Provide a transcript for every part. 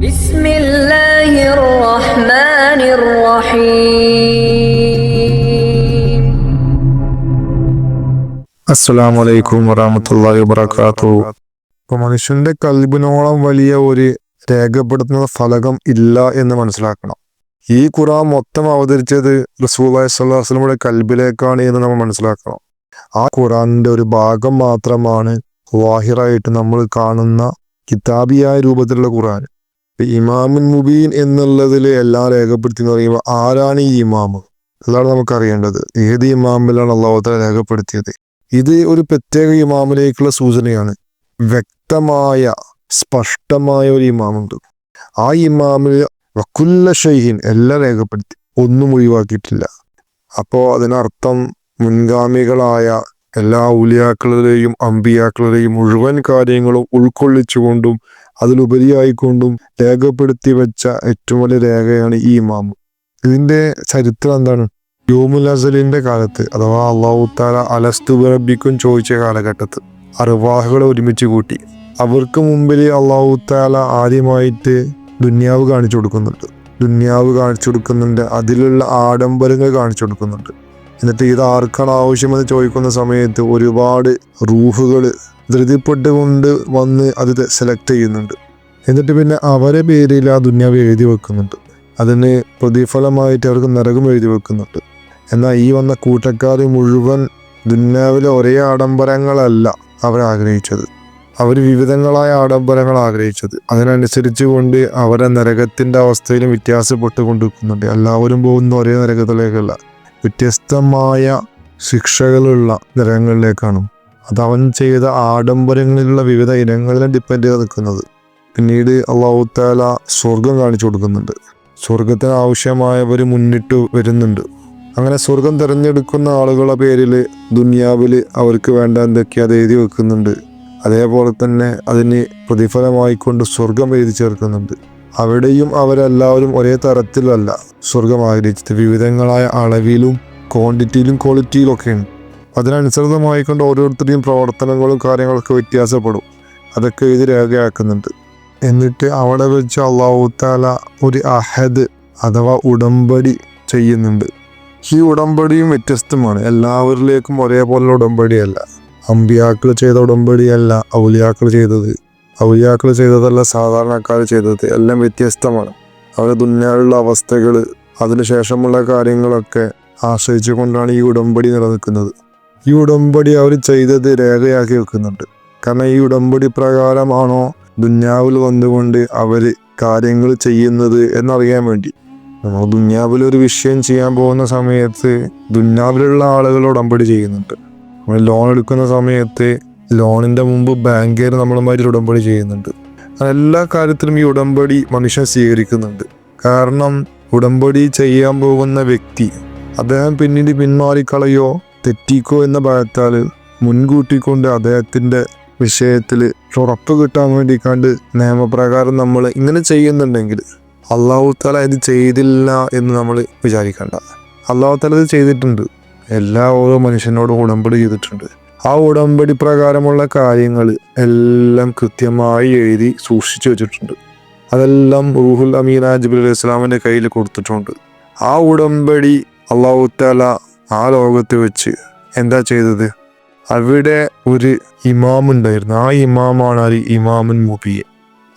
بسم الله الرحمن الرحيم അസ്സലാമു അലൈക്കും വറഹമത്തല്ലാഹി വബറകാത്തു ഇപ്പൊ മനുഷ്യന്റെ കൽബിനോളം വലിയ ഒരു രേഖപ്പെടുത്തുന്ന ഫലകം ഇല്ല എന്ന് മനസ്സിലാക്കണം ഈ ഖുറാൻ മൊത്തം അവതരിച്ചത് റസൂലായി സ്വല്ലാസ്ലമുടെ കൽബിലേക്കാണ് എന്ന് നമ്മൾ മനസ്സിലാക്കണം ആ ഖുറാനിന്റെ ഒരു ഭാഗം മാത്രമാണ് വാഹിറായിട്ട് നമ്മൾ കാണുന്ന കിതാബിയായ രൂപത്തിലുള്ള ഖുറാൻ ഇപ്പൊ ഇമാമുൻ മുബീൻ എന്നുള്ളതിൽ എല്ലാം രേഖപ്പെടുത്തി എന്ന് പറയുമ്പോൾ ആരാണ് ഈ ഇമാമ്? അതാണ് നമുക്ക് അറിയേണ്ടത് ഏത് ഇമാമിലാണ് അള്ളാഹുത്തല രേഖപ്പെടുത്തിയത്? ഇത് ഒരു പ്രത്യേക ഇമാമിലേക്കുള്ള സൂചനയാണ്. വ്യക്തമായ സ്പഷ്ടമായ ഒരു ഇമാമുണ്ട്. ആ ഇമാമിൽ വക്കുല്ല ഷെയ്ഹിൻ എല്ലാം രേഖപ്പെടുത്തി. ഒന്നും ഒഴിവാക്കിയിട്ടില്ല. അപ്പോ അതിനർത്ഥം മുൻഗാമികളായ എല്ലാ ഉലിയാക്കളുടെയും അമ്പിയാക്കളുടെയും മുഴുവൻ കാര്യങ്ങളും ഉൾക്കൊള്ളിച്ചുകൊണ്ടും അതിലുപരിയായിക്കൊണ്ടും രേഖപ്പെടുത്തി വെച്ച ഏറ്റവും വലിയ രേഖയാണ് ഈ ഇമാമ്. ഇതിന്റെ ചരിത്രം എന്താണ്? യോമുൽ അസലിന്റെ കാലത്ത് അഥവാ അള്ളാഹുത്താല അലസ്തു റബ്ബിക്കും ചോദിച്ച കാലഘട്ടത്ത് അറുവാഹകളെ ഒരുമിച്ച് കൂട്ടി. അവർക്ക് മുമ്പിൽ അള്ളാഹുത്താല ആദ്യമായിട്ട് ദുന്യാവ് കാണിച്ചു കൊടുക്കുന്നുണ്ട്. ദുന്യാവ് കാണിച്ചു കൊടുക്കുന്നുണ്ട്. അതിലുള്ള ആഡംബരങ്ങൾ കാണിച്ചു കൊടുക്കുന്നുണ്ട്. എന്നിട്ട് ഇത് ആർക്കാണ് ആവശ്യമെന്ന് ചോദിക്കുന്ന സമയത്ത് ഒരുപാട് റൂഹുകൾ ധൃതിപ്പെട്ടുകൊണ്ട് വന്ന് അത് സെലക്ട് ചെയ്യുന്നുണ്ട്. എന്നിട്ട് പിന്നെ അവരെ പേരിൽ ആ ദുന്യാവ് എഴുതി വെക്കുന്നുണ്ട്. അതിന് പ്രതിഫലമായിട്ട് അവർക്ക് നരകം എഴുതി വെക്കുന്നുണ്ട്. എന്നാൽ ഈ വന്ന കൂട്ടക്കാർ മുഴുവൻ ദുന്യാവിലെ ഒരേ ആഡംബരങ്ങളല്ല അവർ ആഗ്രഹിച്ചത്. അവർ വിവിധങ്ങളായ ആഡംബരങ്ങൾ ആഗ്രഹിച്ചത്. അതിനനുസരിച്ച് കൊണ്ട് അവരെ നരകത്തിന്റെ അവസ്ഥയിലും വ്യത്യാസപ്പെട്ട് കൊണ്ടിരിക്കുന്നുണ്ട് എല്ലാവരും പോകുന്ന ഒരേ നരകത്തിലേക്കല്ല. വ്യത്യസ്തമായ ശിക്ഷകളുള്ള നരകങ്ങളിലേക്കാണ് അത് അവൻ ചെയ്ത ആഡംബരങ്ങളിലുള്ള വിവിധ ഇനങ്ങളിലും ഡിപ്പെൻഡ് ചെയ്ത് നിൽക്കുന്നത്. പിന്നീട് അള്ളാഹു താല സ്വർഗം കാണിച്ചു കൊടുക്കുന്നുണ്ട്. സ്വർഗത്തിന് ആവശ്യമായവർ മുന്നിട്ട് വരുന്നുണ്ട്. അങ്ങനെ സ്വർഗം തിരഞ്ഞെടുക്കുന്ന ആളുകളുടെ പേരിൽ ദുനിയാവിൽ അവർക്ക് വേണ്ട എന്തൊക്കെ അത് എഴുതി വെക്കുന്നുണ്ട്. അതേപോലെ തന്നെ അതിന് പ്രതിഫലമായിക്കൊണ്ട് സ്വർഗം എഴുതി ചേർക്കുന്നുണ്ട്. അവിടെയും അവരെല്ലാവരും ഒരേ തരത്തിലല്ല സ്വർഗം ആഗ്രഹിച്ചത്. വിവിധങ്ങളായ അളവിലും ക്വാണ്ടിറ്റിയിലും ക്വാളിറ്റിയിലും ഒക്കെയാണ്. അതിനനുസൃതമായിക്കൊണ്ട് ഓരോരുത്തരുടെയും പ്രവർത്തനങ്ങളും കാര്യങ്ങളൊക്കെ വ്യത്യാസപ്പെടും. അതൊക്കെ ഇത് രേഖയാക്കുന്നുണ്ട്. എന്നിട്ട് അവിടെ വെച്ച് അള്ളാഹുത്താല ഒരു അഹദ് അഥവാ ഉടമ്പടി ചെയ്യുന്നുണ്ട്. ഈ ഉടമ്പടിയും വ്യത്യസ്തമാണ്. എല്ലാവരിലേക്കും ഒരേപോലുള്ള ഉടമ്പടിയല്ല. അമ്പിയാക്കൾ ചെയ്ത ഉടമ്പടിയല്ല ഔലിയാക്കൾ ചെയ്തത്. ഔലിയാക്കൾ ചെയ്തതല്ല സാധാരണക്കാർ ചെയ്തത്. എല്ലാം വ്യത്യസ്തമാണ്. അവരുടെ ദുന്യാലുള്ള അവസ്ഥകൾ അതിനുശേഷമുള്ള കാര്യങ്ങളൊക്കെ ആശ്രയിച്ചു കൊണ്ടാണ് ഈ ഉടമ്പടി നിലനിൽക്കുന്നത്. ഈ ഉടമ്പടി അവർ ചെയ്തത് രേഖയാക്കി വെക്കുന്നുണ്ട്. കാരണം ഈ ഉടമ്പടി പ്രകാരമാണോ ദുന്യാവിൽ വന്നുകൊണ്ട് അവർ കാര്യങ്ങൾ ചെയ്യുന്നത് എന്നറിയാൻ വേണ്ടി. നമ്മൾ ദുന്യാവിൽ ഒരു വിഷയം ചെയ്യാൻ പോകുന്ന സമയത്ത് ദുന്യാവിലുള്ള ആളുകൾ ഉടമ്പടി ചെയ്യുന്നുണ്ട്. നമ്മൾ ലോൺ എടുക്കുന്ന സമയത്ത് ലോണിന്റെ മുമ്പ് ബാങ്കുകാർ നമ്മളുമായിട്ട് ഉടമ്പടി ചെയ്യുന്നുണ്ട്. എല്ലാ കാര്യത്തിലും ഈ ഉടമ്പടി മനുഷ്യൻ സ്വീകരിക്കുന്നുണ്ട്. കാരണം ഉടമ്പടി ചെയ്യാൻ പോകുന്ന വ്യക്തി അദ്ദേഹം പിന്നീട് പിന്മാറിക്കളയോ തെറ്റിക്കോ എന്ന ഭയത്താൽ മുൻകൂട്ടിക്കൊണ്ട് അദ്ദേഹത്തിന്റെ വിഷയത്തിൽ ഉറപ്പ് കിട്ടാൻ വേണ്ടിക്കാണ്ട് കണ്ട് നിയമപ്രകാരം നമ്മൾ ഇങ്ങനെ ചെയ്യുന്നുണ്ടെങ്കിൽ അള്ളാഹു താല ഇത് ചെയ്തില്ല എന്ന് നമ്മൾ വിചാരിക്കേണ്ട. അള്ളാഹു താല ഇത് ചെയ്തിട്ടുണ്ട്. എല്ലാ ഓരോ മനുഷ്യനോടും ഉടമ്പടി ചെയ്തിട്ടുണ്ട്. ആ ഉടമ്പടി പ്രകാരമുള്ള കാര്യങ്ങൾ എല്ലാം കൃത്യമായി എഴുതി സൂക്ഷിച്ചു വെച്ചിട്ടുണ്ട്. അതെല്ലാം റൂഹുൽ അമീൻ ജബിൽ അലൈഹി ഇസ്ലാമിന്റെ കയ്യിൽ കൊടുത്തിട്ടുണ്ട്. ആ ഉടമ്പടി അള്ളാഹു താല ആ ലോകത്ത് വെച്ച് എന്താ ചെയ്തത്? അവിടെ ഒരു ഇമാമുണ്ടായിരുന്നു. ആ ഇമാമാണ് ആ ഇമാമൻ മുബിയെ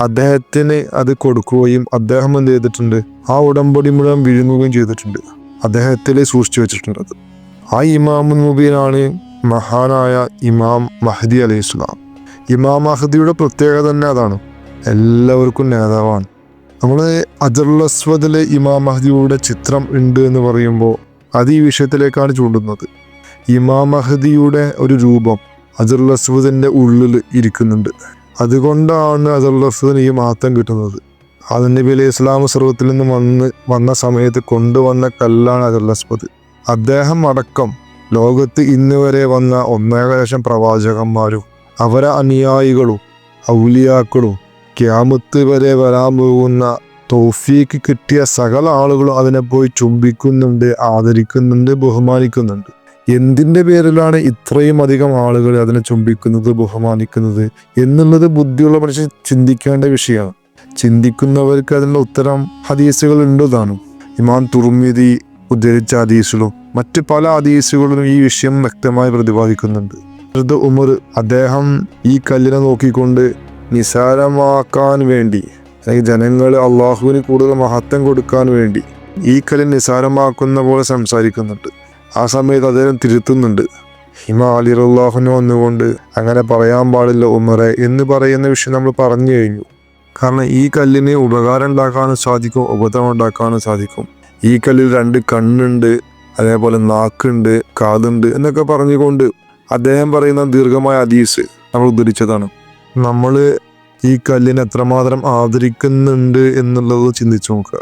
അദ്ദേഹത്തിന് അത് കൊടുക്കുകയും അദ്ദേഹം എന്ത് ചെയ്തിട്ടുണ്ട്? ആ ഉടമ്പടി മുഴുവൻ വിഴുങ്ങുകയും ചെയ്തിട്ടുണ്ട്. അദ്ദേഹത്തിൽ സൂക്ഷിച്ചു വെച്ചിട്ടുണ്ട് ആ ഇമാമുൻ മുബീനാണ് മഹാനായ ഇമാം മഹദി അലൈഹി ഇസ്ലാം ഇമാം മഹദിയുടെ പ്രത്യേകത തന്നെ അതാണ്. എല്ലാവർക്കും നേതാവാണ്. നമ്മൾ അജറുൽ അസ്വദിലെ ഇമാം മഹദിയുടെ ചിത്രം ഉണ്ട് എന്ന് പറയുമ്പോൾ അത് ഈ വിഷയത്തിലേക്കാണ് ചൂണ്ടുന്നത്. ഇമാം മഹദിയുടെ ഒരു രൂപം അസ്വദിന്റെ ഉള്ളിൽ ഇരിക്കുന്നുണ്ട്. അതുകൊണ്ടാണ് അസ്വദിന് ഈ മാറ്റം കിട്ടുന്നത്. അതിനബി അലൈഹി ഇസ്ലാം സർവത്തിൽ നിന്ന് വന്ന് വന്ന സമയത്ത് കൊണ്ടുവന്ന കല്ലാണ് അസ്വദ്. അദ്ദേഹം അടക്കം ലോകത്ത് ഇന്ന് വരെ വന്ന ഒന്നേകദേശം പ്രവാചകന്മാരും അവരെ അനുയായികളും ഔലിയാക്കളും ക്യാമത്ത് വരെ വരാൻ പോകുന്ന തോഫീക്ക് കിട്ടിയ സകല ആളുകളും അതിനെ പോയി ചുംബിക്കുന്നുണ്ട് ആദരിക്കുന്നുണ്ട് ബഹുമാനിക്കുന്നുണ്ട്. എന്തിന്റെ പേരിലാണ് ഇത്രയും അധികം ആളുകൾ അതിനെ ചുംബിക്കുന്നത് ബഹുമാനിക്കുന്നത് എന്നുള്ളത് ബുദ്ധിയുള്ള മനുഷ്യൻ ചിന്തിക്കേണ്ട വിഷയമാണ്. ചിന്തിക്കുന്നവർക്ക് അതിനുള്ള ഉത്തരം ഹദീസുകൾ ഉണ്ടതാണ് ഇമാൻ ഇമാം തുർമിതി ഉദ്ധരിച്ച ഹദീസിലും മറ്റ് പല ഹദീസുകളിലും ഈ വിഷയം വ്യക്തമായി പ്രതിപാദിക്കുന്നുണ്ട്. ഉമർ അദ്ദേഹം ഈ കല്ലിനെ നോക്കിക്കൊണ്ട് നിസാരമാക്കാൻ വേണ്ടി അല്ലെങ്കിൽ ജനങ്ങൾ അള്ളാഹുവിന് കൂടുതൽ മഹത്വം കൊടുക്കാൻ വേണ്ടി ഈ കല്ലിനെ നിസാരമാക്കുന്ന പോലെ സംസാരിക്കുന്നുണ്ട്. ആ സമയത്ത് അദ്ദേഹം തിരുത്തുന്നുണ്ട്. ഹിമ അലി അള്ളാഹുവിന് വന്നുകൊണ്ട് അങ്ങനെ പറയാൻ പാടില്ല ഉമറെ എന്ന് പറയുന്ന വിഷയം നമ്മൾ പറഞ്ഞു കഴിഞ്ഞു. കാരണം ഈ കല്ലിന് ഉപകാരം ഉണ്ടാക്കാനും സാധിക്കും ഉപദ്രവം ഉണ്ടാക്കാനും സാധിക്കും. ഈ കല്ലിൽ രണ്ട് കണ്ണുണ്ട് അതേപോലെ നാക്കുണ്ട് കാതുണ്ട് എന്നൊക്കെ പറഞ്ഞുകൊണ്ട് അദ്ദേഹം പറയുന്ന ദീർഘമായ ഹദീസ് നമ്മൾ ഉദ്ധരിച്ചതാണ്. നമ്മൾ ഈ കല്ലിനെ എത്രമാത്രം ആദരിക്കുന്നുണ്ട് എന്നുള്ളത് ചിന്തിച്ചു നോക്കുക.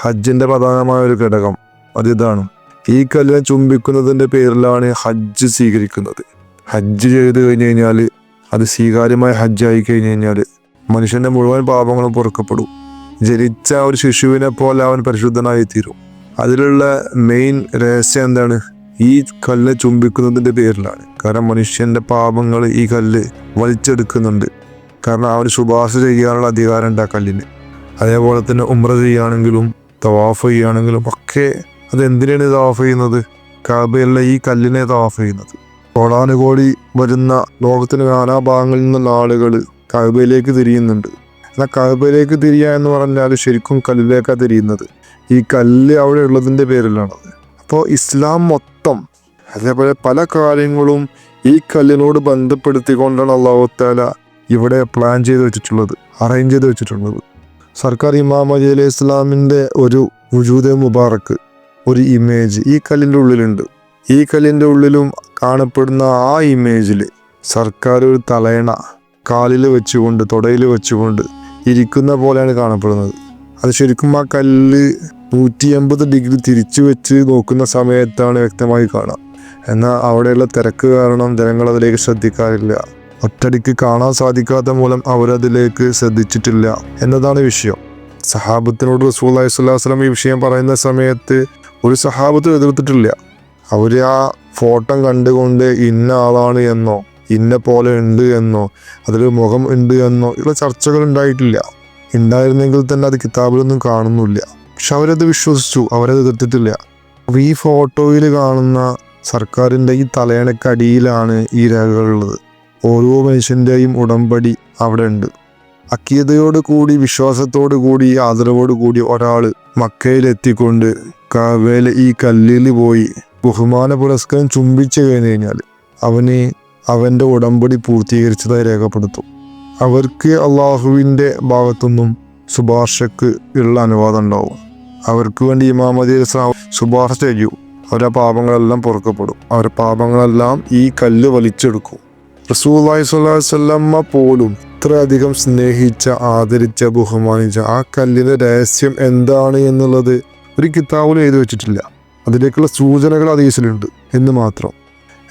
ഹജ്ജിന്റെ പ്രധാനമായ ഒരു ഘടകം അതിതാണ്. ഈ കല്ലിനെ ചുംബിക്കുന്നതിന്റെ പേരിലാണ് ഹജ്ജ് സ്വീകരിക്കുന്നത്. ഹജ്ജ് ചെയ്ത് കഴിഞ്ഞ് കഴിഞ്ഞാൽ അത് സ്വീകാര്യമായ ഹജ്ജായി കഴിഞ്ഞ് കഴിഞ്ഞാൽ മനുഷ്യന്റെ മുഴുവൻ പാപങ്ങളും പുറക്കപ്പെടും. ജനിച്ച ഒരു ശിശുവിനെ പോലെ അവൻ പരിശുദ്ധനായി തീരും അതിലുള്ള മെയിൻ രഹസ്യം എന്താണ്? ഈ കല്ല് ചുംബിക്കുന്നതിന്റെ പേരിലാണ്. കാരണം മനുഷ്യന്റെ പാപങ്ങൾ ഈ കല്ല് വലിച്ചെടുക്കുന്നുണ്ട്. കാരണം അവന് ശുപാർശ ചെയ്യാനുള്ള അധികാരം ഉണ്ട് ആ കല്ലിന്. അതേപോലെ തന്നെ ഉമ്ര ചെയ്യുകയാണെങ്കിലും തവാഫ് ചെയ്യുകയാണെങ്കിലും ഒക്കെ അത് എന്തിനാണ് തവാഫ് ചെയ്യുന്നത്? കാബയിലുള്ള ഈ കല്ലിനെ തവാഫ് ചെയ്യുന്നത്. കോടാനുകോടി വരുന്ന ലോകത്തിന് നാനാഭാഗങ്ങളിൽ നിന്നുള്ള ആളുകൾ കഅബയിലേക്ക് തിരിയുന്നുണ്ട്. എന്നാൽ കഅബയിലേക്ക് തിരിയുക എന്ന് പറഞ്ഞാൽ ശരിക്കും കല്ലിലേക്കാണ് തിരിയുന്നത്. ഈ കല്ല് അവിടെ ഉള്ളതിന്റെ പേരിലാണത് അപ്പോൾ ഇസ്ലാം മൊത്തം അതേപോലെ പല കാര്യങ്ങളും ഈ കല്ലിനോട് ബന്ധപ്പെടുത്തിക്കൊണ്ടാണ് അള്ളാഹുത്താല ഇവിടെ പ്ലാൻ ചെയ്ത് വെച്ചിട്ടുള്ളത് അറേഞ്ച് ചെയ്ത് വെച്ചിട്ടുള്ളത്. സർക്കാർ ഇമാം അലി അലൈഹി ഇസ്ലാമിന്റെ ഒരു വുജൂദെ മുബാറക്ക് ഒരു ഇമേജ് ഈ കല്ലിന്റെ ഉള്ളിലുണ്ട്. ഈ കല്ലിന്റെ ഉള്ളിലും കാണപ്പെടുന്ന ആ ഇമേജിൽ സർക്കാർ ഒരു തലയണ കാലിൽ വെച്ചുകൊണ്ട് തുടയിൽ വെച്ചുകൊണ്ട് ഇരിക്കുന്ന പോലെയാണ് കാണപ്പെടുന്നത്. അത് ശരിക്കും ആ കല്ല് നൂറ്റി എൺപത് ഡിഗ്രി തിരിച്ചു വെച്ച് നോക്കുന്ന സമയത്താണ് വ്യക്തമായി കാണാം. എന്നാൽ അവിടെയുള്ള തിരക്ക് കാരണം ജനങ്ങൾ അതിലേക്ക് ശ്രദ്ധിക്കാറില്ല. ഒറ്റടിക്ക് കാണാൻ സാധിക്കാത്ത മൂലം അവരതിലേക്ക് ശ്രദ്ധിച്ചിട്ടില്ല എന്നതാണ് വിഷയം. സഹാബത്തിനോട് റസൂൽ അലൈഹി സ്വലാസ്ലം ഈ വിഷയം പറയുന്ന സമയത്ത് ഒരു സഹാബത്ത് എതിർത്തിട്ടില്ല. അവർ ആ ഫോട്ടോ കണ്ടുകൊണ്ട് ഇന്ന ആളാണ് എന്നോ ഇന്ന പോലെ ഉണ്ട് എന്നോ അതിൽ മുഖം ഉണ്ട് എന്നോ ഉള്ള ചർച്ചകൾ ഉണ്ടായിട്ടില്ല. ഉണ്ടായിരുന്നെങ്കിൽ തന്നെ അത് കിതാബിലൊന്നും കാണുന്നില്ല പക്ഷെ അവരത് വിശ്വസിച്ചു അവരത് എതിർത്തിട്ടില്ല. അപ്പൊ ഈ ഫോട്ടോയിൽ കാണുന്ന സർക്കാരിന്റെ ഈ തലയണക്കടിയിലാണ് ഈ രേഖകളുള്ളത് ഓരോ മനുഷ്യന്റെയും ഉടമ്പടി അവിടെ ഉണ്ട് അക്കീതയോട് കൂടി വിശ്വാസത്തോട് കൂടി ആദരവോട് കൂടി ഒരാൾ മക്കയിലെത്തിക്കൊണ്ട് കാവേല ഈ കല്ലിൽ പോയി ബഹുമാന പുരസ്കാരം ചുംബിച്ചു കഴിഞ്ഞു കഴിഞ്ഞാൽ അവന് അവന്റെ ഉടമ്പടി പൂർത്തീകരിച്ചതായി രേഖപ്പെടുത്തും. അവർക്ക് അള്ളാഹുവിന്റെ ഭാഗത്തുനിന്നും ശുപാർശക്ക് ഉള്ള അനുവാദം ഉണ്ടാവും. അവർക്ക് വേണ്ടി ഇമാമതി ശുപാർശ ചെയ്യൂ. അവരുടെ പാപങ്ങളെല്ലാം പൊറുക്കപ്പെടും. അവരുടെ പാപങ്ങളെല്ലാം ഈ കല്ല് വലിച്ചെടുക്കും. റസൂല്ലായി സ്വല്ലമ്മ പോലും ഇത്രയധികം സ്നേഹിച്ച ആദരിച്ച ബഹുമാനിച്ച ആ കല്ലിന്റെ രഹസ്യം എന്താണ് എന്നുള്ളത് ഒരു കിതാബിൽ എഴുതി വെച്ചിട്ടില്ല. അതിലേക്കുള്ള സൂചനകൾ അതീസിലുണ്ട് എന്ന് മാത്രം.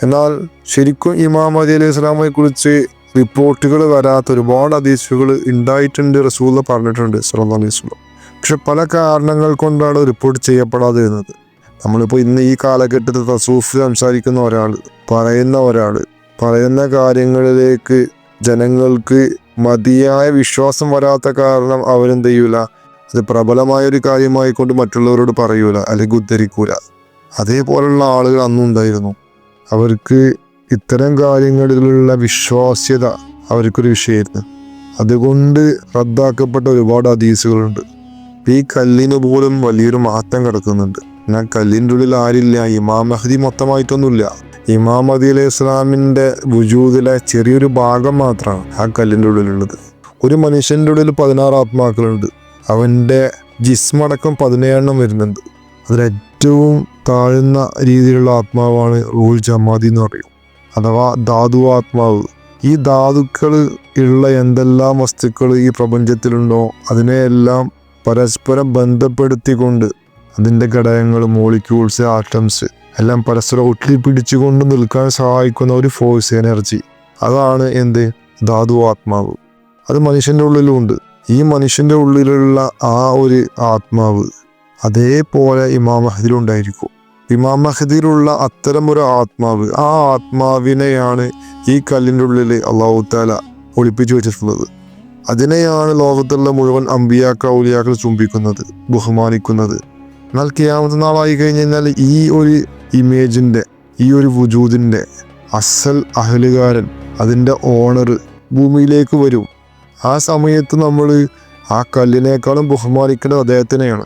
എന്നാൽ ശരിക്കും ഇമാം അലി അലൈഹി സ്വലാമയെ കുറിച്ച് റിപ്പോർട്ടുകൾ വരാത്ത ഒരുപാട് അതീസുകൾ ഉണ്ടായിട്ടുണ്ട് റസൂല പറഞ്ഞിട്ടുണ്ട് സല്ലല്ലാഹു അലൈഹി വസല്ലം. പക്ഷെ പല കാരണങ്ങൾ കൊണ്ടാണ് റിപ്പോർട്ട് ചെയ്യപ്പെടാതെ വരുന്നത് നമ്മളിപ്പോൾ ഇന്ന് ഈ കാലഘട്ടത്തിൽ തസൂഫ് സംസാരിക്കുന്ന ഒരാൾ പറയുന്ന ഒരാൾ പറയുന്ന കാര്യങ്ങളിലേക്ക് ജനങ്ങൾക്ക് മതിയായ വിശ്വാസം വരാത്ത കാരണം അവരെന്ത് ചെയ്യൂല? അത് പ്രബലമായ ഒരു കാര്യമായി കൊണ്ട് മറ്റുള്ളവരോട് പറയൂല അല്ലെങ്കിൽ ഉദ്ധരിക്കൂല. അതേപോലുള്ള ആളുകൾ അന്നുണ്ടായിരുന്നു അവർക്ക് ഇത്തരം കാര്യങ്ങളിലുള്ള വിശ്വാസ്യത അവർക്കൊരു വിഷയമായിരുന്നു. അതുകൊണ്ട് റദ്ദാക്കപ്പെട്ട ഒരുപാട് ഹദീസുകളുണ്ട്. ഈ കല്ലിന് പോലും വലിയൊരു മാറ്റം കിടക്കുന്നുണ്ട്. എന്നാൽ കല്ലിന്റെ ഉള്ളിൽ ആരില്ല ഇമാം മെഹദി മൊത്തമായിട്ടൊന്നുമില്ല. ഇമാം അലൈഹി ഇസ്ലാമിന്റെ വുജൂദിലെ ചെറിയൊരു ഭാഗം മാത്രമാണ് ആ കല്ലിന്റെ ഉള്ളിലുള്ളത്. ഒരു മനുഷ്യന്റെ ഉള്ളിൽ പതിനാറ് ആത്മാക്കളുണ്ട്. അവന്റെ ജിസ്മടക്കം പതിനേഴെണ്ണം വരുന്നുണ്ട്. അതിലേറ്റവും താഴ്ന്ന രീതിയിലുള്ള ആത്മാവാണ് റൂൾ ജമാദി എന്ന് പറയും. അഥവാ ധാതു ആത്മാവ്. ഈ ധാതുക്കൾ ഉള്ള എന്തെല്ലാം വസ്തുക്കൾ ഈ പ്രപഞ്ചത്തിലുണ്ടോ അതിനെയെല്ലാം പരസ്പരം ബന്ധപ്പെടുത്തിക്കൊണ്ട് അതിന്റെ ഘടകങ്ങൾ മോളിക്യൂൾസ് ആറ്റംസ് എല്ലാം പരസ്പരം ഒട്ടി പിടിച്ചുകൊണ്ട് നിൽക്കാൻ സഹായിക്കുന്ന ഒരു ഫോഴ്സ് എനർജി അതാണ് എന്ത്? ധാതു ആത്മാവ്. അത് മനുഷ്യന്റെ ഉള്ളിലുമുണ്ട് ഈ മനുഷ്യന്റെ ഉള്ളിലുള്ള ആ ഒരു ആത്മാവ് അതേപോലെ ഇമാം മഹദിലുണ്ടായിരിക്കും. ഇമാം മഹദിയിലുള്ള അത്തരം ഒരു ആത്മാവ് ആ ആത്മാവിനെയാണ് ഈ കല്ലിന്റെ ഉള്ളിൽ അള്ളാഹു താല ഒളിപ്പിച്ചു വെച്ചിട്ടുള്ളത്. അതിനെയാണ് ലോകത്തുള്ള മുഴുവൻ അമ്പിയാക്ക ഔലിയാക്കൾ ചുംബിക്കുന്നത് ബഹുമാനിക്കുന്നത്. എന്നാൽ ക്യാമത്തെ നാളായി കഴിഞ്ഞു കഴിഞ്ഞാൽ ഈ ഒരു ഇമേജിന്റെ ഈ ഒരു വുജൂദിന്റെ അസൽ അഹലുകാരൻ അതിന്റെ ഓണർ ഭൂമിയിലേക്ക് വരും. ആ സമയത്ത് നമ്മൾ ആ കല്ലിനേക്കാളും ബഹുമാനിക്കേണ്ടത് അദ്ദേഹത്തിനെയാണ്.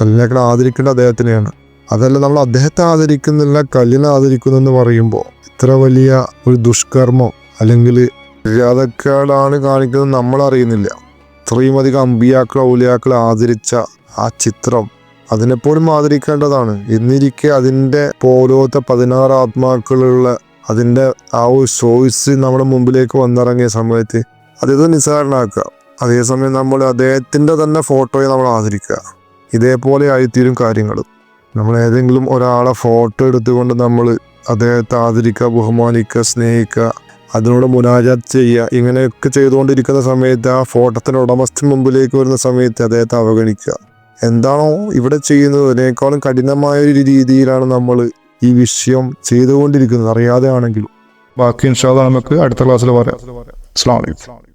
കല്ലിനേക്കാൾ ആദരിക്കേണ്ടത് അദ്ദേഹത്തിനെയാണ്. അതല്ല നമ്മൾ അദ്ദേഹത്തെ ആദരിക്കുന്നില്ല കല്ലിനെ ആദരിക്കുന്നു എന്ന് പറയുമ്പോൾ ഇത്ര വലിയ ഒരു ദുഷ്കർമ്മം അല്ലെങ്കിൽ മര്യാദക്കാളാണ് കാണിക്കുന്നത് നമ്മൾ അറിയുന്നില്ല. ഇത്രയും അധികം അമ്പിയാക്കൾ ഔലിയാക്കൾ ആദരിച്ച ആ ചിത്രം അതിനെപ്പോഴും ആദരിക്കേണ്ടതാണ്. എന്നിരിക്കെ അതിന്റെ പോലോത്തെ പതിനാറ് ആത്മാക്കളുള്ള അതിന്റെ ആ ഒരു ചോയ്സ് നമ്മുടെ മുമ്പിലേക്ക് വന്നിറങ്ങിയ സമയത്ത് അതേത് നിസ്സാരണാക്കുക അതേസമയം നമ്മൾ അദ്ദേഹത്തിന്റെ തന്നെ ഫോട്ടോയെ നമ്മൾ ആദരിക്കുക. ഇതേപോലെ ആയിത്തീരും കാര്യങ്ങൾ നമ്മൾ ഏതെങ്കിലും ഒരാളെ ഫോട്ടോ എടുത്തുകൊണ്ട് നമ്മൾ അദ്ദേഹത്തെ ആദരിക്കുക ബഹുമാനിക്കുക സ്നേഹിക്കുക അതിനോട് മുനാജാത്ത് ചെയ്യുക ഇങ്ങനെയൊക്കെ ചെയ്തുകൊണ്ടിരിക്കുന്ന സമയത്ത് ആ ഫോട്ടോത്തിന്റെ ഉടമസ്ഥൻ മുമ്പിലേക്ക് വരുന്ന സമയത്ത് അദ്ദേഹത്തെ അവഗണിക്കുക. എന്താണോ ഇവിടെ ചെയ്യുന്നത് അതിനേക്കാളും കഠിനമായ ഒരു രീതിയിലാണ് നമ്മൾ ഈ വിഷയം ചെയ്തുകൊണ്ടിരിക്കുന്നത്. അറിയാതെ ആണെങ്കിലും ബാക്കി ഇൻഷാദ് നമുക്ക് അടുത്ത ക്ലാസ്സിൽ പറയാം അസ്സാം വലൈക്കും